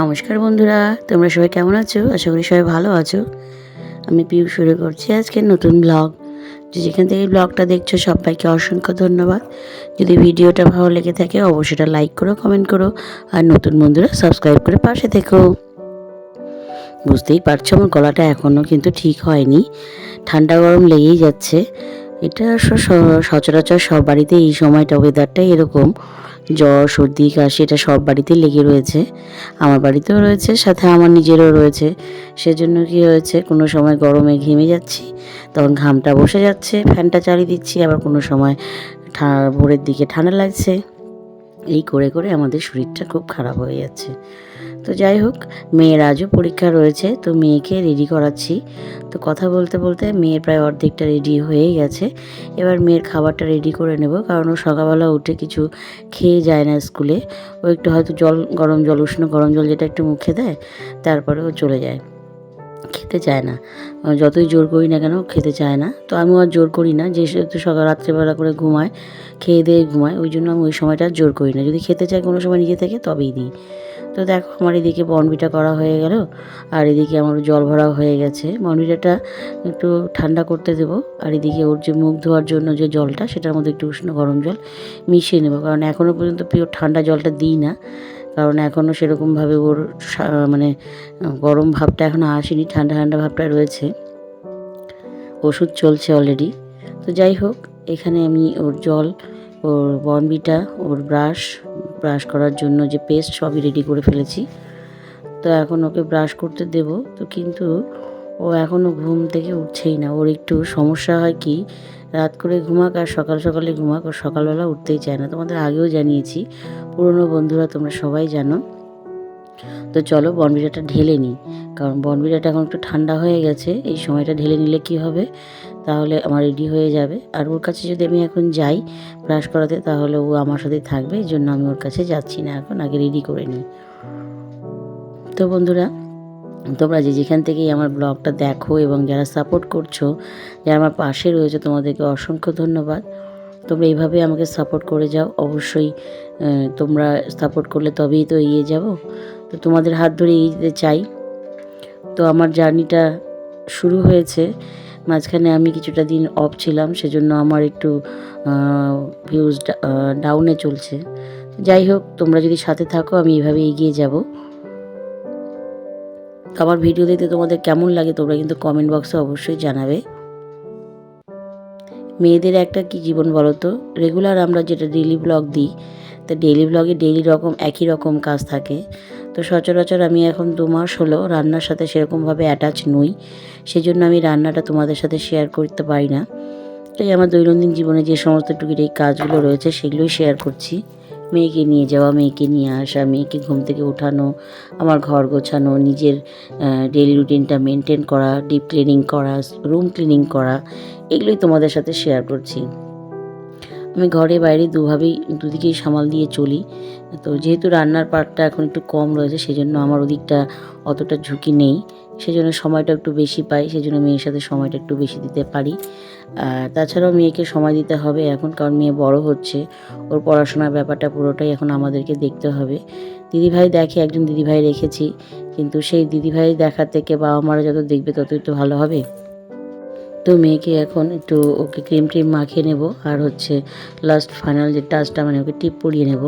নমস্কার বন্ধুরা, তোমরা সবাই কেমন আছো? আশা করি সবাই ভালো আছো। আমি পিউ শুরু করছি আজকে নতুন ব্লগ। যে যেখান থেকে ব্লগটা দেখছ, সবাইকে অসংখ্য ধন্যবাদ। যদি ভিডিওটা ভালো লেগে থাকে, অবশ্যই লাইক করো কমেন্ট করো, আর নতুন বন্ধুরা সাবস্ক্রাইব করে পাশে থেকো। বুঝতেই পারছ, আমার গলাটা এখনও কিন্তু ঠিক হয়নি। ঠান্ডা গরম লেগেই যাচ্ছে। এটা সচরাচর সব বাড়িতে এই সময়টা ওয়েদারটাই এরকম। জ্বর, সর্দি, কাশি, এটা সব বাড়িতে লেগে রয়েছে। আমার বাড়িতেও রয়েছে, সাথে আমার নিজেরও রয়েছে। সেজন্য কি হয়েছে, কোনো সময় গরমে ঘেমে যাচ্ছি, তখন ঘামটা বসে যাচ্ছে, ফ্যানটা চালিয়ে দিচ্ছি, আবার কোনো সময় ভোরের দিকে ঠান্ডা লাগছে। এই করে করে আমাদের শরীরটা খুব খারাপ হয়ে যাচ্ছে। তো যাই হোক, মেয়ের আজও পরীক্ষা রয়েছে, তো মেয়েকে রেডি করাচ্ছি। তো কথা বলতে বলতে মেয়ের প্রায় অর্ধেকটা রেডি হয়েই গেছে। এবার মেয়ের খাবারটা রেডি করে নেব, কারণ ও সকালবেলা উঠে কিছু খেয়ে যায় না স্কুলে। ও একটু হয়তো জল, গরম জল, উষ্ণ গরম জল যেটা একটু মুখে দেয়, তারপরে ও চলে যায়। খেতে চায় না। যতই জোর করি না কেন খেতে চায় না। তো আমিও আর জোর করি না, যেহেতু সকাল রাত্রেবেলা করে ঘুমায়, খেয়ে দিয়ে ঘুমায়, ওই জন্য আমি ওই সময়টা জোর করি না। যদি খেতে চায় কোনো সময় নিজে থেকে, তবেই দিই। তো দেখো আমার এদিকে বনবিটা করা হয়ে গেল, আর এদিকে আমার জল ভরাও হয়ে গেছে। বনবিটাটা একটু ঠান্ডা করতে দেবো, আর এদিকে ওর যে মুখ ধোয়ার জন্য যে জলটা, সেটার মধ্যে একটু উষ্ণ গরম জল মিশিয়ে নেব। কারণ এখনও পর্যন্ত পিওর ঠান্ডা জলটা দিই না, কারণ এখনও সেরকমভাবে ওর মানে গরম ভাবটা এখনও আসেনি, ঠান্ডা ঠান্ডা ভাবটা রয়েছে। ওষুধ চলছে অলরেডি তো যাই হোক, এখানে আমি ওর জল, ওর বনবিটা ওর ব্রাশ ব্রাশ করার জন্য যে পেস্ট সবই রেডি করে ফেলেছি। তো এখন ওকে ব্রাশ করতে দেব। তো কিন্তু ও এখনও ঘুম থেকে উঠছেই না। ওর একটু সমস্যা হয় কি, রাত করে ঘুমাক আর সকাল সকালে ঘুমাক। ও সকালবেলা উঠতেই চায় না। তোমাদের আগেও জানিয়েছি, পুরনো বন্ধুরা তোমরা সবাই জানো। তো চলো বনবিটাটা ঢেলে নিই। কারণ বনবিটাটা এখন একটু ঠান্ডা হয়ে গেছে। এই সময়টা ঢেলে নিলে কি হবে? তাহলে আমার রেডি হয়ে যাবে। আর ওর কাছে যদি আমি এখন যাই ব্রাশ করাতে, তাহলে ও আমার সাথে থাকবে, এই জন্য আমি ওর কাছে যাচ্ছি না এখন, আগে রেডি করে নিই। তো বন্ধুরা, তোমরা যে যেখান থেকেই আমার ব্লগটা দেখো এবং যারা সাপোর্ট করছ, যারা আমার পাশে রয়েছে, তোমাদেরকে অসংখ্য ধন্যবাদ। তোমরা এইভাবে আমাকে সাপোর্ট করে যাও। অবশ্যই তোমরা সাপোর্ট করলে তবেই তো এগিয়ে যাব। তো তোমাদের হাত ধরে এগিয়ে যেতে চাই। তো আমার জার্নিটা শুরু হয়েছে। মাঝখানে আমি কিছুটা দিন অফ ছিলাম, সেজন্য আমার একটু ভিউজ ডাউনে চলছে। যাই হোক, তোমরা যদি সাথে থাকো, আমি এইভাবে এগিয়ে যাব। আমার ভিডিও দেখতে তোমাদের কেমন লাগে, তোমরা কিন্তু কমেন্ট বক্সে অবশ্যই জানাবে। মেয়েদের একটা কি জীবন বলো তো রেগুলার আমরা যেটা ডেলি ব্লগ দিই, তা ডেলি ব্লগে ডেলি রকম, একই রকম কাজ থাকে। সচরাচর আমি এখন দু মাস হলো রান্নার সাথে সেরকমভাবে অ্যাটাচ নই। সেজন্য আমি রান্নাটা তোমাদের সাথে শেয়ার করতে পারি না। তাই আমার দৈনন্দিন জীবনে যে সমস্ত টুকির টুকিটাই কাজগুলো রয়েছে সেগুলোই শেয়ার করছি। মেয়েকে নিয়ে যাওয়া, মেয়েকে নিয়ে আসা, মেয়েকে ঘুম থেকে ওঠানো আমার ঘর গোছানো, নিজের ডেলি রুটিনটা মেনটেন করা ডিপ ক্লিনিং করা রুম ক্লিনিং করা, এগুলোই তোমাদের সাথে শেয়ার করছি। আমি ঘরে বাইরে দুভাবেই দুদিকেই সামাল দিয়ে চলি। তো যেহেতু রান্নার পার্টটা এখন একটু কম রয়েছে, সেজন্য আমার ওদিকটা অতটা ঝুঁকি নেই। সেজন্য সময়টা একটু বেশি পাই, সেজন্য মেয়ের সাথে সময়টা একটু বেশি দিতে পারি। তাছাড়াও মেয়েকে সময় দিতে হবে এখন, কারণ মেয়ে বড় হচ্ছে। ওর পড়াশোনার ব্যাপারটা পুরোটাই এখন আমাদেরকে দেখতে হবে। দিদিভাই দেখে, একজন দিদিভাই রেখেছি। কিন্তু সেই দিদিভাই দেখার থেকে বাবা মারা যত দেখবে, ততই তো ভালো হবে। তো মেয়েকে এখন একটু ওকে ক্রিম ট্রিম মাখিয়ে নেব আর হচ্ছে লাস্ট ফাইনাল যে টাচটা মানে ওকে টিপ পরিয়ে নেব।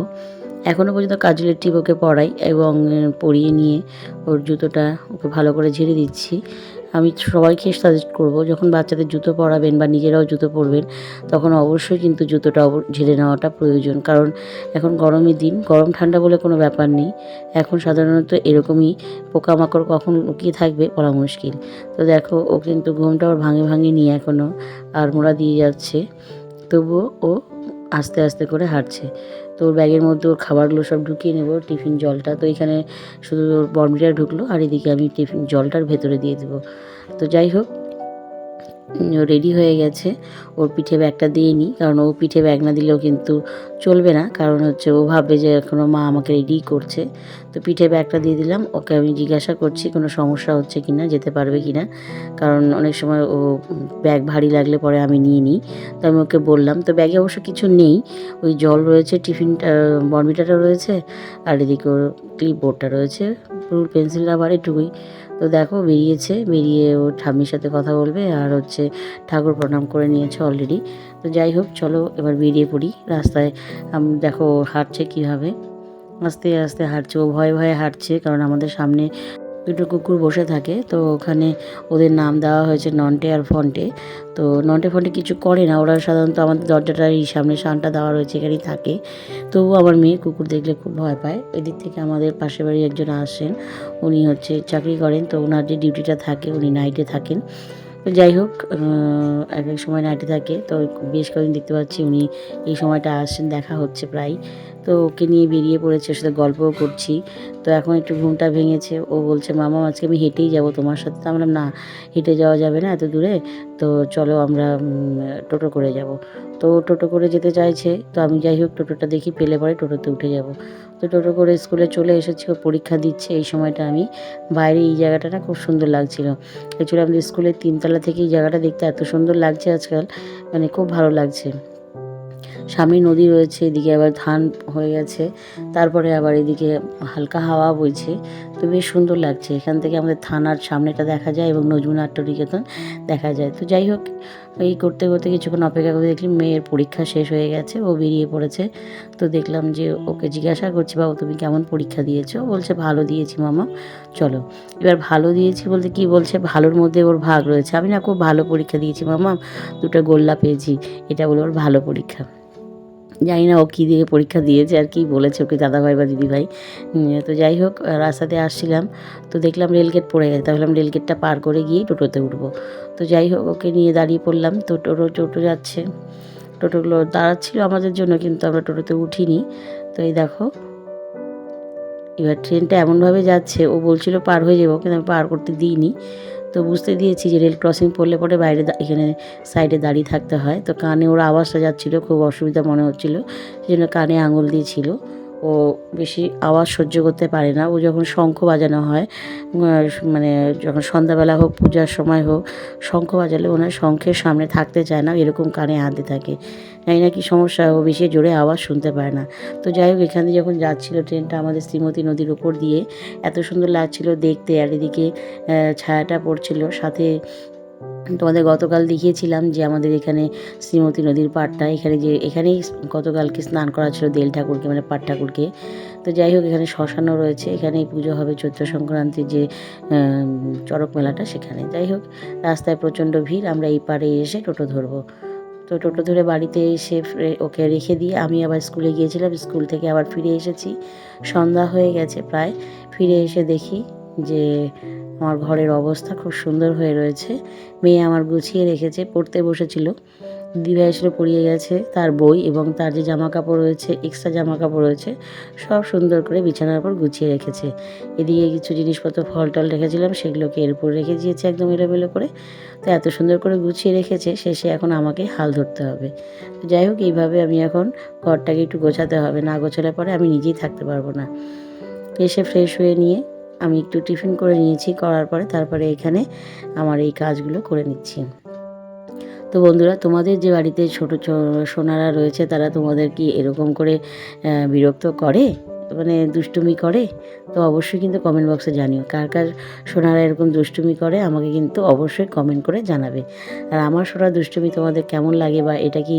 এখনও পর্যন্ত কাজলের টিপ ওকে পরাই এবং পরিয়ে নিয়ে ওর জুতোটা ওকে ভালো করে ঝেড়ে দিচ্ছি। আমি সবাইকে সাজেস্ট করব, যখন বাচ্চাদের জুতো পরাবেন বা নিজেরাও জুতো পরবেন, তখন অবশ্যই কিন্তু জুতোটা ঝেড়ে নেওয়াটা প্রয়োজন। কারণ এখন গরমের দিন, গরম ঠান্ডা বলে কোনো ব্যাপার নেই। এখন সাধারণত এরকমই পোকামাকড় কখন লুকিয়ে থাকবে বলা মুশকিল। তো দেখো, ও কিন্তু ঘুমটা ওর ভাঙে ভাঙে নিয়ে এখনও আর মোড়া দিয়ে যাচ্ছে। তবুও ও আস্তে আস্তে করে হাঁটছে। তো ওর ব্যাগের মধ্যে ওর খাবারগুলো সব ঢুকিয়ে নেব, টিফিন জলটা। তো এখানে শুধু ওর বর্মিটা ঢুকলো, আর এদিকে আমি টিফিন জলটার ভেতরে দিয়ে দেবো। তো যাই হোক রেডি হয়ে গেছে। ওর পিঠে ব্যাগটা দিয়ে নিই কারণ ও পিঠে ব্যাগ না দিলেও কিন্তু চলবে না। কারণ হচ্ছে ও ভাববে যে এখনও মা আমাকে রেডি করছে। তো পিঠে ব্যাগটা দিয়ে দিলাম। ওকে আমি জিজ্ঞাসা করছি, কোনো সমস্যা হচ্ছে কি না যেতে পারবে কি না কারণ অনেক সময় ও ব্যাগ ভারী লাগলে পরে আমি নিয়ে নিই। তো আমি ওকে বললাম, তো ব্যাগে অবশ্য কিছু নেই। ওই জল রয়েছে টিফিনটা বর্মিটাটা রয়েছে, আর এদিকে ওর ক্লিপ বোর্ডটা রয়েছে। রুল পেন্সিল রাবার এটুকুই। তো দেখো বেরিয়েছে, বেরিয়ে ও ঠাম্মির সাথে কথা বলবে আর হচ্ছে ঠাকুর প্রণাম করে নিয়েছে অলরেডি তো যাই হোক, চলো এবার বেরিয়ে পড়ি রাস্তায়। দেখো হাঁটছে কীভাবে। আস্তে আস্তে হাঁটছে। ও ভয়ে ভয়ে হাঁটছে কারণ আমাদের সামনে দুটো কুকুর বসে থাকে, তো ওখানে ওদের নাম দেওয়া হয়েছে নন্টে আর ফন্টে। তো নন্টে ফন্টে কিছু করে না, ওরা সাধারণত আমাদের দরজাটার এই সামনে সানটা দেওয়া রয়েছে, এখানেই থাকে। তবুও আমার মেয়ে কুকুর দেখলে খুব ভয় পায়। এদিক থেকে আমাদের পাশের বাড়ি একজন আসেন, উনি হচ্ছে চাকরি করেন, তো ওনার যে ডিউটিটা থাকে উনি নাইটে থাকেন। তো যাই হোক এক এক সময় নাইটে থাকে, তো বেশ কদিন দেখতে পাচ্ছি উনি এই সময়টা আসছেন দেখা হচ্ছে প্রায়। তো ওকে নিয়ে বেরিয়ে পড়েছে, ওর সাথে গল্পও করছি। তো এখন একটু ঘুমটা ভেঙেছে, ও বলছে, মামা, আজকে আমি হেঁটেই যাব তোমার সাথে। তো আমি বললাম না, হেঁটে যাওয়া যাবে না এত দূরে, তো চলো আমরা টোটো করে যাব। তো ও টোটো করে যেতে চাইছে, তো আমি যাই হোক টোটোটা দেখি, পেলে পরে টোটোতে উঠে যাব। তো টোটো করে স্কুলে চলে এসেছি, ও পরীক্ষা দিচ্ছে, এই সময়টা আমি বাইরে, এই জায়গাটা না খুব সুন্দর লাগছিল। অ্যাকচুয়ালি আমাদের স্কুলের তিনতলা থেকে এই জায়গাটা দেখতে এত সুন্দর লাগছে আজকাল মানে খুব ভালো লাগছে। সামনে নদী রয়েছে, এদিকে আবার ধান হয়ে গেছে, তারপরে আবার এদিকে হালকা হাওয়া বইছে। তো বেশ সুন্দর লাগছে, এখান থেকে আমাদের থানার সামনেটা দেখা যায় এবং নজরুল নাট্যনিকেতন দেখা যায়। তো যাই হোক, এই করতে করতে কিছুক্ষণ অপেক্ষা করে দেখলাম মেয়ের পরীক্ষা শেষ হয়ে গেছে, ও বেরিয়ে পড়েছে। তো দেখলাম যে ওকে জিজ্ঞাসা করছি, বাবু, তুমি কেমন পরীক্ষা দিয়েছ? বলছে, ভালো দিয়েছি মামা, চলো। এবার ভালো দিয়েছি বলতে কি বলছে, ভালোর মধ্যে ওর ভাগ রয়েছে। আমি না খুব ভালো পরীক্ষা দিয়েছি মামা, দুটো গোল্লা পেয়েছি, এটা বলে ওর ভালো পরীক্ষা। জানি না ও কী দিয়ে পরীক্ষা দিয়েছে, আর কি বলেছে ওকে দাদাভাই বা দিদিভাই। তো যাই হোক, রাস্তাতে আসছিলাম, তো দেখলাম রেলগেট পড়ে গেছে তাহলে রেলগেটটা পার করে গিয়েই টোটোতে উঠবো। তো যাই হোক, ওকে নিয়ে দাঁড়িয়ে পড়লাম, তো টোটো টোটো যাচ্ছে। টোটোগুলো দাঁড়াচ্ছিল আমাদের জন্য, কিন্তু আমরা টোটোতে উঠিনি। তো এই দেখো, এবার ট্রেনটা এমনভাবে যাচ্ছে, ও বলছিল পার হয়ে যাব, কিন্তু আমি পার করতে দিইনি। তো বুঝতে দিয়েছি যে রেল ক্রসিং পড়লে পরে বাইরে এখানে সাইডে দাঁড়িয়ে থাকতে হয়। তো কানে ওর আওয়াজটা যাচ্ছিল, খুব অসুবিধা মনে হচ্ছিল। সেই জন্য কানে আঙুল দিয়েছিল। ও বেশি আওয়াজ সহ্য করতে পারে না। ও যখন শঙ্খ বাজানো হয় মানে যখন সন্ধ্যাবেলা হোক, পূজার সময় হোক, শঙ্খ বাজালে ওনার শঙ্খের সামনে থাকতে চায় না, এরকম কানে হাতে থাকে। জানি না কি সমস্যা, ও বেশি জোরে আওয়াজ শুনতে পায় না। তো যাই হোক, এখান যখন যাচ্ছিল ট্রেনটা আমাদের শ্রীমতী নদীর উপর দিয়ে, এত সুন্দর লাগছিল দেখতে, আর এদিকে ছায়াটা পড়ছিল, সাথে তোমাদের গতকাল দেখিয়েছিলাম যে আমাদের এখানে শ্রীমতী নদীর পাড়টা, এখানে যে, এখানেই গতকালকে স্নান করা ছিল দেল ঠাকুরকে মানে পাট ঠাকুরকে। তো যাই হোক, এখানে শ্মশানও রয়েছে, এখানেই পুজো হবে চৈত্র সংক্রান্তির যে চড়ক মেলাটা সেখানে। যাই হোক, রাস্তায় প্রচণ্ড ভিড়, আমরা এই পাড়ে এসে টোটো ধরবো। তো টোটো ধরে বাড়িতে এসে ওকে রেখে দিয়ে আমি আবার স্কুলে গিয়েছিলাম, স্কুল থেকে আবার ফিরে এসেছি। সন্ধ্যা হয়ে গেছে প্রায়, ফিরে এসে দেখি যে আমার ঘরের অবস্থা খুব সুন্দর হয়ে রয়েছে। মেয়ে আমার গুছিয়ে রেখেছে, পড়তে বসেছিল। দিদিভাই এসে পড়িয়ে গেছে তার বই এবং তার যে জামা কাপড় রয়েছে এক্সট্রা জামা কাপড় রয়েছে, সব সুন্দর করে বিছানার উপর গুছিয়ে রেখেছে। এদিকে কিছু জিনিসপত্র ফল টল রেখেছিলাম, সেগুলোকে এর উপর রেখে দিয়েছে একদম এলোমেলো করে। তো এত সুন্দর করে গুছিয়ে রেখেছে, শেষে এখন আমাকে হাল ধরতে হবে। তো যাই হোক, এইভাবে আমি এখন ঘরটাকে একটু গোছাতে হবে। না গোছালে পরে আমি নিজেই থাকতে পারব না। এসে ফ্রেশ হয়ে নিয়ে আমি একটু টিফিন করে নিয়েছি, করার পরে তারপরে এখানে আমার এই কাজগুলো করে নিচ্ছি। তো বন্ধুরা, তোমাদের যে বাড়িতে ছোটো সোনারা রয়েছে, তারা তোমাদের কি এরকম করে বিরক্ত করে? মানে দুষ্টুমি করে, তো অবশ্যই কিন্তু কমেন্ট বক্সে জানিও। কার কার সোনারা এরকম দুষ্টুমি করে, আমাকে কিন্তু অবশ্যই কমেন্ট করে জানাবে। আর আমার সোনার দুষ্টুমি তোমাদের কেমন লাগে বা এটা কি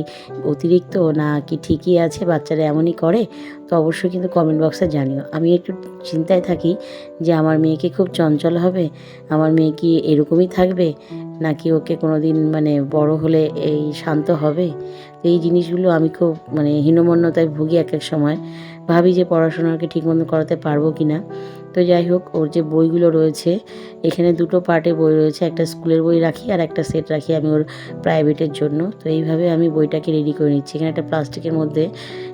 অতিরিক্ত না কি ঠিকই আছে, বাচ্চারা এমনই করে, তো অবশ্যই কিন্তু কমেন্ট বক্সে জানিও। আমি একটু চিন্তায় থাকি যে আমার মেয়েকে খুব চঞ্চল হবে? আমার মেয়ে কি এরকমই থাকবে? নাকি ওকে কোনো দিন মানে বড় হলে এই শান্ত হবে? তো এই জিনিসগুলো আমি খুব মানে হীনমন্যতায় ভুগি এক এক সময়। ভাবি যে পড়াশোনাকে ঠিকমতো করাতে পারব কি না তো যাই হোক, ওর যে বইগুলো রয়েছে, এখানে দুটো পার্টে বই রয়েছে, একটা স্কুলের বই রাখি আর একটা সেট রাখি আমি ওর প্রাইভেটের জন্য। তো এইভাবে আমি বইটাকে রেডি করে নিচ্ছি। এখানে একটা প্লাস্টিকের মধ্যে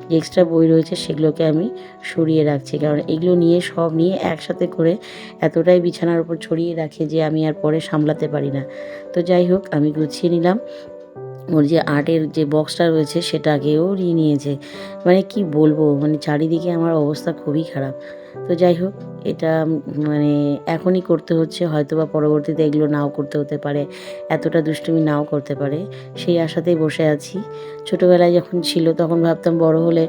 যে এক্সট্রা বই রয়েছে, সেগুলোকে আমি সরিয়ে রাখছি। কারণ এগুলো নিয়ে, সব নিয়ে একসাথে করে এতটাই বিছানার উপর ছড়িয়ে রাখে যে আমি আর পরে সামলাতে পারি না। তো যাই হোক, আমি গুছিয়ে নিলাম। ওর যে আর্টের যে বক্সটা রয়েছে সেটাকেও নিয়ে নিয়েছে। মানে কি বলব মানে চারিদিকে আমার অবস্থা খুবই খারাপ। তো যাই হোক, এটা মানে এখনই করতে হচ্ছে হয়তো বা পরবর্তীতে এগুলো নাও করতে হতে পারে, এতটা দুষ্টুমি নাও করতে পারে। সেই আশাতেই বসে আছি। ছোটোবেলায় যখন ছিল তখন ভাবতাম বড় হলে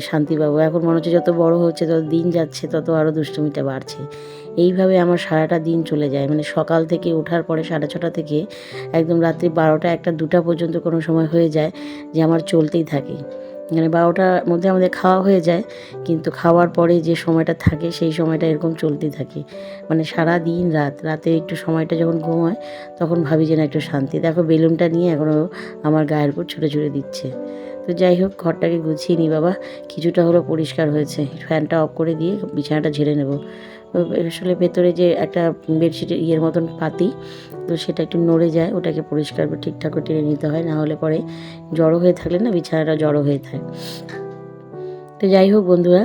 শান্তি পাবো এখন মনে হচ্ছে যত বড় হচ্ছে, তত দিন যাচ্ছে, তত আরও দুষ্টুমিটা বাড়ছে। এইভাবে আমার সারাটা দিন চলে যায়। মানে সকাল থেকে ওঠার পরে সাড়ে ছটা থেকে একদম রাত্রি বারোটা একটা দুটা পর্যন্ত কোনো সময় হয়ে যায় যে আমার চলতেই থাকে। মানে বারোটার মধ্যে আমাদের খাওয়া হয়ে যায়, কিন্তু খাওয়ার পরে যে সময়টা থাকে সেই সময়টা এরকম চলতেই থাকে। মানে সারা দিন রাত, রাতে একটু সময়টা যখন ঘুম হয় তখন ভাবি যে না একটু শান্তি। দেখো বেলুনটা নিয়ে এখনও আমার গায়ের উপর ছুটে ছুটে দিচ্ছে। তো যাই হোক, ঘরটাকে গুছিয়ে নিই বাবা। কিছুটা হলো পরিষ্কার হয়েছে। ফ্যানটা অফ করে দিয়ে বিছানাটা ঝেড়ে নেব। আসলে ভেতরে যে একটা বেডশিটের ইয়ের মতন পাতি, তো সেটা একটু নড়ে যায়, ওটাকে পরিষ্কার করে ঠিকঠাক করে টেনে নিতে হয়। না হলে পরে জড়ো হয়ে থাকলে না বিছানাটা জড়ো হয়ে থাকে। তো যাই হোক বন্ধুরা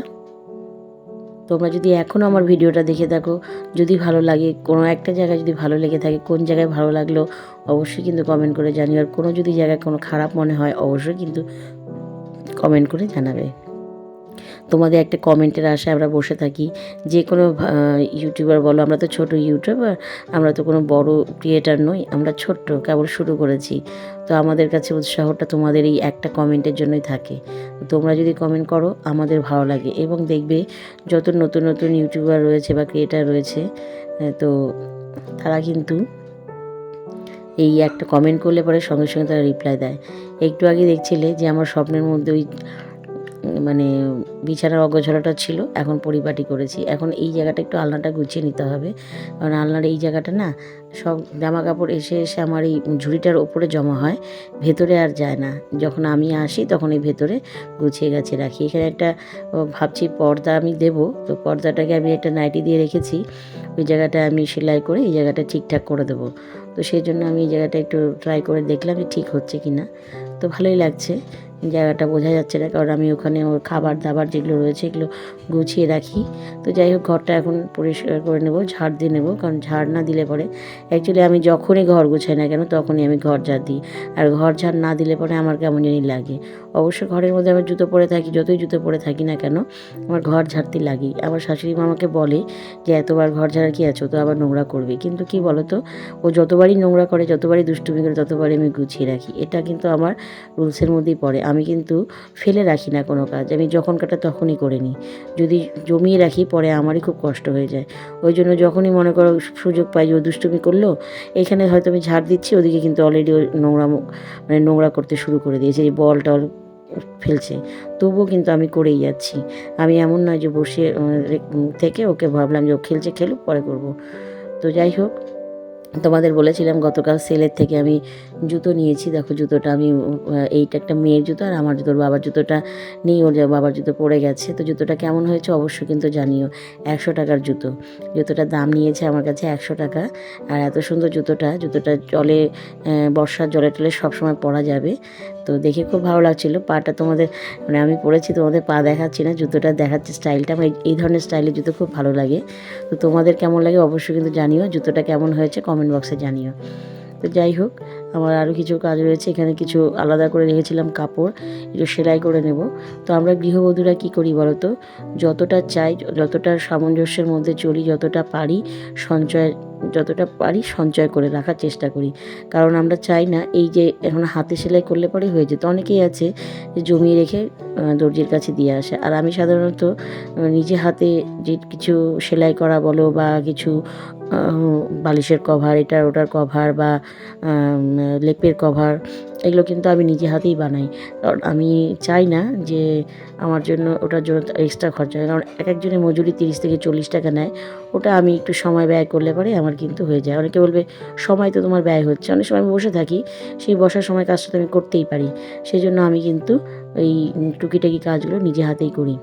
তোমরা যদি এখনও আমার ভিডিওটা দেখে থাকো, যদি ভালো লাগে, কোনো একটা জায়গায় যদি ভালো লেগে থাকে, কোন জায়গায় ভালো লাগল, অবশ্যই কিন্তু কমেন্ট করে জানিও। আর কোনো যদি জায়গায় কোনো খারাপ মনে হয়, অবশ্যই কিন্তু কমেন্ট করে জানাবে। তোমাদের একটা কমেন্টের আশায় আমরা বসে থাকি। যে কোনো ইউটিউবার বলো, আমরা তো ছোট ইউটিউবার আমরা তো কোনো বড় ক্রিয়েটার নই, আমরা ছোট্ট, কেবল শুরু করেছি। তো আমাদের কাছে উৎসাহটা তোমাদের এই একটা কমেন্টের জন্যই থাকে। তোমরা যদি কমেন্ট করো, আমাদের ভালো লাগে এবং দেখবে যত নতুন নতুন ইউটিউবার রয়েছে বা ক্রিয়েটার রয়েছে তো তারা কিন্তু এই একটা কমেন্ট করলে পরে সঙ্গে সঙ্গে তারা রিপ্লাই দেয়। একটু আগে দেখছিলে যে আমার স্বপ্নের মধ্যে ওই মানে বিছানার অগোছালাটা ছিল, এখন পরিপাটি করেছি। এখন এই জায়গাটা একটু আলনাটা গুছিয়ে নিতে হবে। কারণ আলনার এই জায়গাটা না, সব জামা কাপড় এসে এসে আমার এই ঝুড়িটার ওপরে জমা হয়, ভেতরে আর যায় না। যখন আমি আসি তখন এই ভেতরে গুছিয়ে গাছে রাখি। এখানে একটা ভাবছি পর্দা আমি দেব, তো পর্দাটাকে আমি একটা নাইটি দিয়ে রেখেছি। ওই জায়গাটা আমি সেলাই করে এই জায়গাটা ঠিকঠাক করে দেবো। তো সেই জন্য আমি এই জায়গাটা একটু ট্রাই করে দেখলাম ঠিক হচ্ছে কি না তো ভালোই লাগছে। জায়গাটা বোঝা যাচ্ছে না কারণ আমি ওখানে ওর খাবার দাবার যেগুলো রয়েছে এগুলো গুছিয়ে রাখি। তো যাই হোক ঘরটা এখন পরিষ্কার করে নেব, ঝাড় দিয়ে নেব, কারণ ঝাড় না দিলে পরে অ্যাকচুয়ালি আমি যখনই ঘর গুছাই না কেন, তখনই আমি ঘর ঝাড় দিই। আর ঘর ঝাড় না দিলে পরে আমার কেমন জানি লাগে। অবশ্য ঘরের মধ্যে আমার জুতো পরে থাকি, যতই জুতো পরে থাকি না কেন, আমার ঘর ঝাড়তে লাগেই। আমার শাশুড়ি মা আমাকে বলে যে, এতবার ঘর ঝাড়া কি আছো? তো আবার নোংরা করবে। কিন্তু কি বলো তো ও যতবারই নোংরা করে, যতবারই দুষ্টুমি করে, ততবারই আমি গুছিয়ে রাখি। এটা কিন্তু আমার রুলসের মধ্যেই পড়ে। আমি কিন্তু ফেলে রাখি না কোনো কাজ। আমি যখন কাটা তখনই করে নিই। যদি জমিয়ে রাখি, পরে আমারই খুব কষ্ট হয়ে যায়। ওই জন্য যখনই মনে করো সুযোগ পাই ও দুষ্টুমি করল, এখানে হয়তো আমি ঝাড় দিচ্ছি, ওদিকে কিন্তু অলরেডি নোংরা মানে নোংরা করতে শুরু করে দিয়েছে, এই বল টল ফেলছে। তবুও কিন্তু আমি করেই যাচ্ছি। আমি এমন নয় যে বসে থেকে ওকে ভাবলাম যে ও খেলছে, খেলুক, পরে করব। তো যাই হোক, তোমাদের বলেছিলাম গতকাল সেলের থেকে আমি জুতো নিয়েছি। দেখো জুতোটা আমি এইটা একটা মেয়ের জুতো আর আমার জুতোর বাবার জুতোটা নেই, ওর বাবার জুতো পড়ে গেছে। তো জুতোটা কেমন হয়েছে অবশ্যই কিন্তু জানিও। একশো টাকার জুতো। জুতোটার দাম নিয়েছে আমার কাছে একশো টাকা। আর এত সুন্দর জুতোটা জুতোটা জলে বর্ষার জলে টলে সবসময় পরা যাবে। তো দেখে খুব ভালো লাগছিল। পাটা তোমাদের মানে আমি পরেছি, তোমাদের পা দেখাচ্ছি না। জুতোটা দেখাচ্ছে স্টাইলটা, আমার এই- এই ধরনের স্টাইলের জুতো খুব ভালো লাগে। তো তোমাদের কেমন লাগে অবশ্যই কিন্তু জানিও। জুতোটা কেমন হয়েছে কমেন্ট বক্সে জানিও। তো যাই হোক আমার আরও কিছু কাজ রয়েছে। এখানে কিছু আলাদা করে রেখেছিলাম কাপড়। একটু সেলাই করে নেব। তো আমরা গৃহবধূরা কী করি বলো তো যতটা চাই, যতটা সামঞ্জস্যের মধ্যে চলি, যতটা পারি সঞ্চয়, যতটা পারি সঞ্চয় করে রাখার চেষ্টা করি। কারণ আমরা চাই না, এই যে এখন হাতে সেলাই করলে পরে হয়ে যেত। অনেকেই আছে যে জমিয়ে রেখে দর্জির কাছে দিয়ে আসে। আর আমি সাধারণত নিজে হাতে যে কিছু সেলাই করা বলো বা কিছু বালিশের কভার এটার ওটার কভার বা লেপের কভার এগুলো কিন্তু আমি নিজে হাতেই বানাই। কারণ আমি চাই না যে আমার জন্য ওটার জন্য এক্সট্রা খরচা হয়। কারণ এক একজনের মজুরি তিরিশ থেকে চল্লিশ টাকা নেয়, ওটা আমি একটু সময় ব্যয় করলে পরে আমার কিন্তু হয়ে যায়। অনেকে বলবে, সময় তো তোমার ব্যয় হচ্ছে। অনেক সময় আমি বসে থাকি, সেই বসার সময় কাজটা তো আমি করতেই পারি। সেই জন্য আমি কিন্তু এই টুকিটাকি কাজগুলো নিজে হাতেই করি।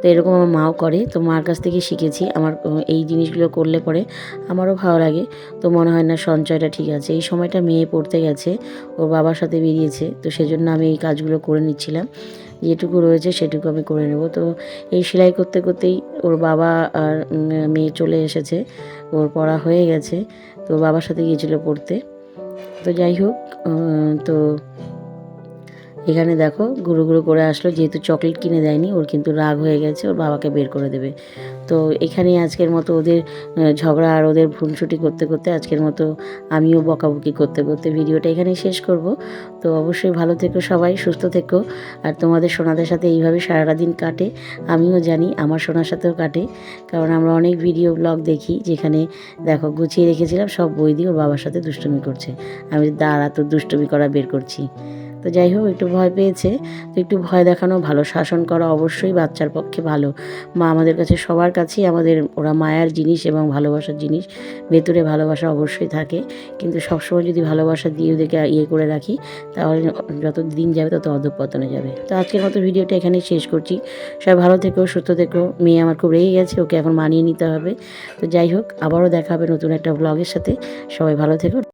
তো এরকম আমার মাও করে। তো মার কাছ থেকে শিখেছি আমার এই জিনিসগুলো করলে পরে আমারও ভালো লাগে। তো মনে হয় না সঞ্চয়টা ঠিক আছে। এই সময়টা মেয়ে পড়তে গেছে, ওর বাবার সাথে বেরিয়েছে। তো সেজন্য আমি এই কাজগুলো করে নিচ্ছিলাম। যেটুকু রয়েছে সেটুকু আমি করে নেব। তো এই সেলাই করতে করতেই ওর বাবা আর মেয়ে চলে এসেছে। ওর পড়া হয়ে গেছে। তো বাবার সাথে গিয়েছিল পড়তে। তো যাই হোক তো এখানে দেখো গুঁড়ো গুঁড়ো করে আসলো, যেহেতু চকলেট কিনে দেয়নি, ওর কিন্তু রাগ হয়ে গেছে, ওর বাবাকে বের করে দেবে। তো এখানেই আজকের মতো ওদের ঝগড়া আর ওদের ভুনসুটি করতে করতে আজকের মতো আমিও বকাবকি করতে করতে ভিডিওটা এখানেই শেষ করব। তো অবশ্যই ভালো থেকো সবাই, সুস্থ থেকো। আর তোমাদের সোনাদের সাথে এইভাবে সারাটা দিন কাটে, আমিও জানি আমার সোনার সাথেও কাটে, কারণ আমরা অনেক ভিডিও ব্লগ দেখি, যেখানে দেখো গুছিয়ে রেখেছিলাম, সব বই দিয়ে ওর বাবার সাথে দুষ্টুমি করছে। আমি দাঁড়া তো দুষ্টুমি করা বের করছি। তো যাই হোক, একটু ভয় পেয়েছে। তো একটু ভয় দেখানো ভালো, শাসন করা অবশ্যই বাচ্চার পক্ষে ভালো। মা আমাদের কাছে সবার কাছেই আমাদের, ওরা মায়ার জিনিস এবং ভালোবাসার জিনিস। ভেতরে ভালোবাসা অবশ্যই থাকে। কিন্তু সবসময় যদি ভালোবাসা দিয়ে ওদেরকে ইয়ে করে রাখি, তাহলে যত দিন যাবে তত অধপতনে যাবে। তো আজকের মতো ভিডিওটা এখানেই শেষ করছি। সবাই ভালো থেকো, সুস্থ থেকো। মেয়ে আমার খুব রেগে গেছে, ওকে এখন মানিয়ে নিতে হবে। তো যাই হোক, আবারও দেখা হবে নতুন একটা ব্লগের সাথে। সবাই ভালো থেকো।